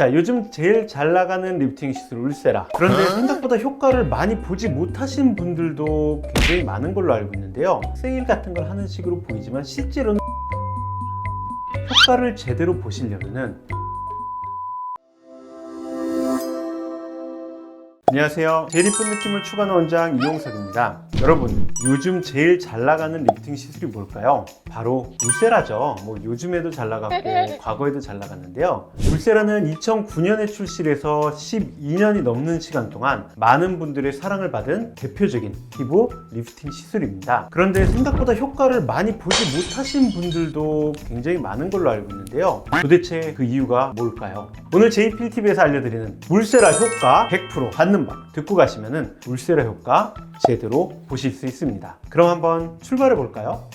자, 요즘 제일 잘 나가는 리프팅 시술 울세라. 그런데 생각보다 효과를 많이 보지 못하신 분들도 굉장히 많은 걸로 알고 있는데요. 세일 같은 걸 하는 식으로 보이지만 실제로는 효과를 제대로 보시려면은 안녕하세요. 제일 이쁜 느낌을 추구하는 원장 이용석입니다. 여러분, 요즘 제일 잘 나가는 리프팅 시술이 뭘까요? 바로 울세라죠. 뭐 요즘에도 잘 나갔고 과거에도 잘 나갔는데요. 울세라는 2009년에 출시해서 12년이 넘는 시간 동안 많은 분들의 사랑을 받은 대표적인 피부 리프팅 시술입니다. 그런데 생각보다 효과를 많이 보지 못하신 분들도 굉장히 많은 걸로 알고 있는데요. 도대체 그 이유가 뭘까요? 오늘 제이필TV에서 알려드리는 울세라 효과 100% 받는 법 듣고 가시면은 울세라 효과 제대로 보실 수 있습니다. 그럼 한번 출발해 볼까요?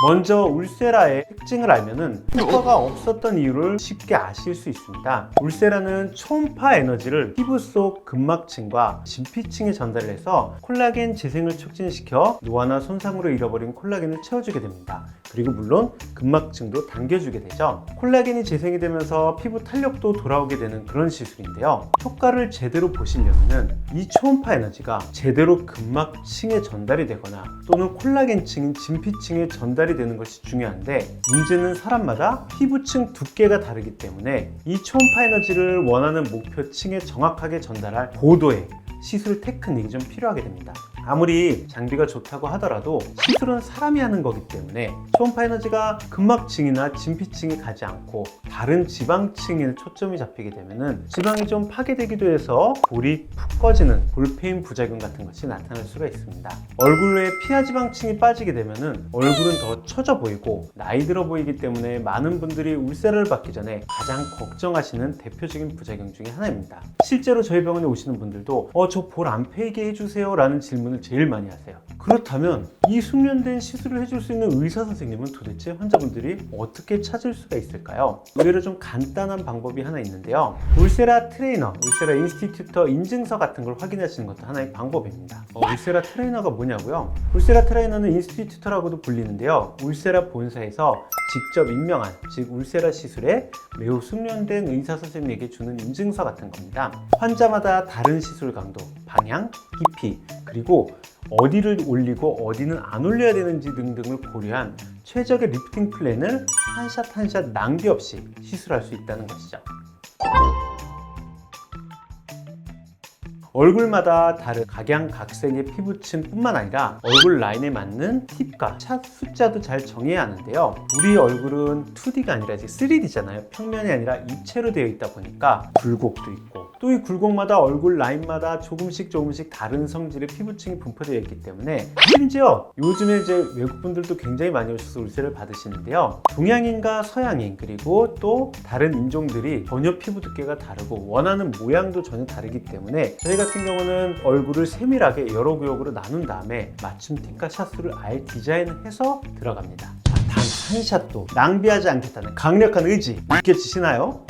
먼저 울세라의 특징을 알면은 효과가 없었던 이유를 쉽게 아실 수 있습니다. 울세라는 초음파 에너지를 피부 속 근막층과 진피층에 전달을 해서 콜라겐 재생을 촉진시켜 노화나 손상으로 잃어버린 콜라겐을 채워주게 됩니다. 그리고 물론 근막층도 당겨주게 되죠. 콜라겐이 재생이 되면서 피부 탄력도 돌아오게 되는 그런 시술인데요. 효과를 제대로 보시려면은 이 초음파 에너지가 제대로 근막층에 전달이 되거나 또는 콜라겐층인 진피층에 전달이 되는 것이 중요한데 문제는 사람마다 피부층 두께가 다르기 때문에 이 초음파 에너지를 원하는 목표층에 정확하게 전달할 고도의 시술 테크닉이 좀 필요하게 됩니다. 아무리 장비가 좋다고 하더라도 시술은 사람이 하는 거기 때문에 초음파 에너지가 근막층이나 진피층에 가지 않고 다른 지방층에 초점이 잡히게 되면은 지방이 좀 파괴되기도 해서 볼이 푹 꺼지는 볼페인 부작용 같은 것이 나타날 수가 있습니다. 얼굴에 피하 지방층이 빠지게 되면은 얼굴은 더 처져 보이고 나이 들어 보이기 때문에 많은 분들이 울세라를 받기 전에 가장 걱정하시는 대표적인 부작용 중에 하나입니다. 실제로 저희 병원에 오시는 분들도 어 저 볼 안 패이게 해주세요 라는 질문 을 제일 많이 하세요. 그렇다면 이 숙련된 시술을 해줄 수 있는 의사 선생님은 도대체 환자분들이 어떻게 찾을 수가 있을까요? 의외로 좀 간단한 방법이 하나 있는데요. 울세라 트레이너, 울세라 인스티튜터 인증서 같은 걸 확인하시는 것도 하나의 방법입니다. 어, 울세라 트레이너가 뭐냐고요? 울세라 트레이너는 인스티튜터라고도 불리는데요. 울세라 본사에서 직접 임명한 즉 울세라 시술에 매우 숙련된 의사 선생님에게 주는 인증서 같은 겁니다. 환자마다 다른 시술 강도, 방향, 깊이 그리고 어디를 올리고 어디는 안 올려야 되는지 등등을 고려한 최적의 리프팅 플랜을 한 샷 한 샷 낭비 없이 시술할 수 있다는 것이죠. 얼굴마다 다른 각양각색의 피부층 뿐만 아니라 얼굴 라인에 맞는 팁과 샷 숫자도 잘 정해야 하는데요. 우리 얼굴은 2D가 아니라 이제 3D잖아요. 평면이 아니라 입체로 되어 있다 보니까 굴곡도 있고 또 이 굴곡마다 얼굴 라인마다 조금씩 조금씩 다른 성질의 피부층이 분포되어 있기 때문에 심지어 요즘에 이제 외국 분들도 굉장히 많이 오셔서 울세를 받으시는데요. 동양인과 서양인 그리고 또 다른 인종들이 전혀 피부 두께가 다르고 원하는 모양도 전혀 다르기 때문에 저희 같은 경우는 얼굴을 세밀하게 여러 구역으로 나눈 다음에 맞춤 팁과 샷수를 아예 디자인해서 들어갑니다. 단 한 샷도 낭비하지 않겠다는 강력한 의지 느껴지시나요?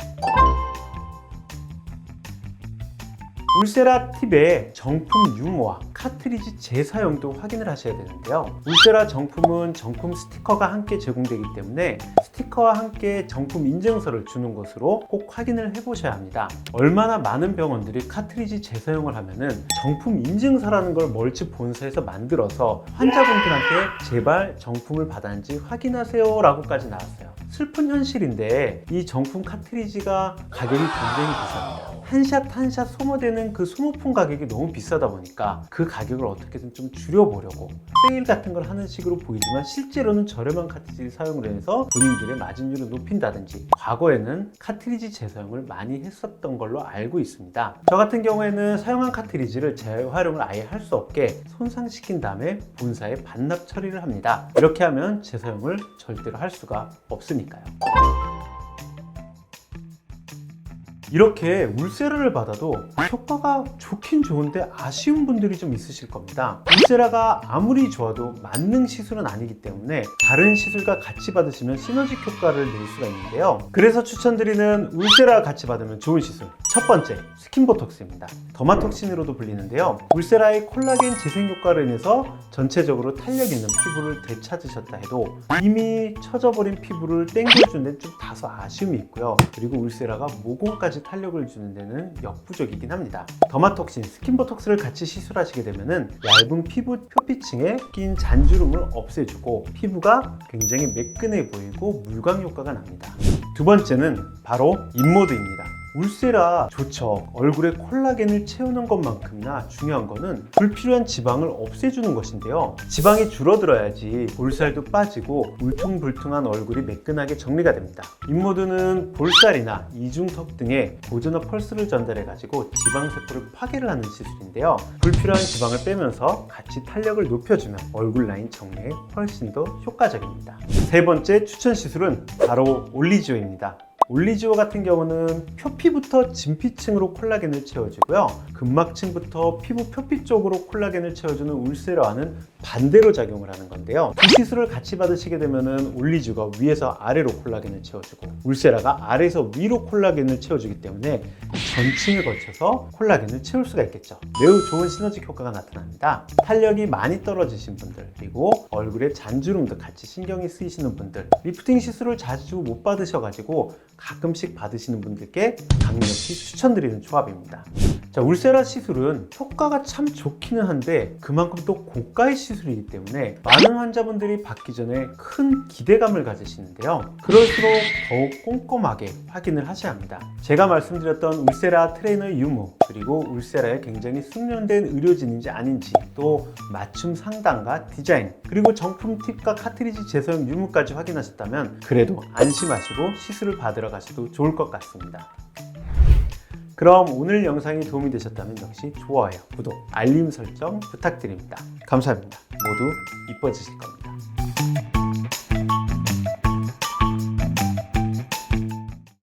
울세라 팁의 정품 유무와 카트리지 재사용도 확인을 하셔야 되는데요. 울세라 정품은 정품 스티커가 함께 제공되기 때문에 스티커와 함께 정품 인증서를 주는 것으로 꼭 확인을 해보셔야 합니다. 얼마나 많은 병원들이 카트리지 재사용을 하면은 정품 인증서라는 걸 멀티 본사에서 만들어서 환자분들한테 제발 정품을 받았는지 확인하세요 라고까지 나왔어요. 슬픈 현실인데 이 정품 카트리지가 가격이 굉장히 비쌉니다. 한 샷 한 샷 소모되는 그 소모품 가격이 너무 비싸다 보니까 그 가격을 어떻게든 좀 줄여보려고 세일 같은 걸 하는 식으로 보이지만 실제로는 저렴한 카트리지 사용을 해서 본인들의 마진율을 높인다든지 과거에는 카트리지 재사용을 많이 했었던 걸로 알고 있습니다. 저 같은 경우에는 사용한 카트리지를 재활용을 아예 할 수 없게 손상시킨 다음에 본사에 반납 처리를 합니다. 이렇게 하면 재사용을 절대로 할 수가 없으니까요. 이렇게 울세라를 받아도 효과가 좋긴 좋은데 아쉬운 분들이 좀 있으실 겁니다. 울세라가 아무리 좋아도 만능 시술은 아니기 때문에 다른 시술과 같이 받으시면 시너지 효과를 낼 수가 있는데요. 그래서 추천드리는 울세라 같이 받으면 좋은 시술. 첫 번째, 스킨 보톡스입니다. 더마톡신으로도 불리는데요. 울세라의 콜라겐 재생 효과로 인해서 전체적으로 탄력 있는 피부를 되찾으셨다 해도 이미 처져버린 피부를 땡겨주는 데는 좀 다소 아쉬움이 있고요. 그리고 울세라가 모공까지 탄력을 주는 데는 역부족이긴 합니다. 더마톡신, 스킨보톡스를 같이 시술하시게 되면은 얇은 피부 표피층에 낀 잔주름을 없애주고 피부가 굉장히 매끈해 보이고 물광 효과가 납니다. 두 번째는 바로 인모드입니다. 울세라 좋죠. 얼굴에 콜라겐을 채우는 것만큼이나 중요한 거는 불필요한 지방을 없애주는 것인데요. 지방이 줄어들어야지 볼살도 빠지고 울퉁불퉁한 얼굴이 매끈하게 정리가 됩니다. 인모드는 볼살이나 이중턱 등에 보조나 펄스를 전달해가지고 지방세포를 파괴를 하는 시술인데요. 불필요한 지방을 빼면서 같이 탄력을 높여주면 얼굴 라인 정리에 훨씬 더 효과적입니다. 세 번째 추천 시술은 바로 올리지오입니다. 올리지오 같은 경우는 표피부터 진피층으로 콜라겐을 채워주고요. 근막층부터 피부 표피 쪽으로 콜라겐을 채워주는 울세라와는 반대로 작용을 하는 건데요. 이 시술을 같이 받으시게 되면은 올리지오가 위에서 아래로 콜라겐을 채워주고 울세라가 아래에서 위로 콜라겐을 채워주기 때문에 전층을 거쳐서 콜라겐을 채울 수가 있겠죠. 매우 좋은 시너지 효과가 나타납니다. 탄력이 많이 떨어지신 분들 그리고 얼굴에 잔주름도 같이 신경이 쓰이시는 분들 리프팅 시술을 자주 못 받으셔가지고 가끔씩 받으시는 분들께 강력히 추천드리는 조합입니다. 자, 울세라 시술은 효과가 참 좋기는 한데 그만큼 또 고가의 시술이기 때문에 많은 환자분들이 받기 전에 큰 기대감을 가지시는데요. 그럴수록 더욱 꼼꼼하게 확인을 하셔야 합니다. 제가 말씀드렸던 울세라 트레이너 유무 그리고 울세라에 굉장히 숙련된 의료진인지 아닌지 또 맞춤 상담과 디자인 그리고 정품 팁과 카트리지 재사용 유무까지 확인하셨다면 그래도 안심하시고 시술을 받으러 가셔도 좋을 것 같습니다. 그럼 오늘 영상이 도움이 되셨다면 역시 좋아요, 구독, 알림 설정 부탁드립니다. 감사합니다. 모두 이뻐지실 겁니다.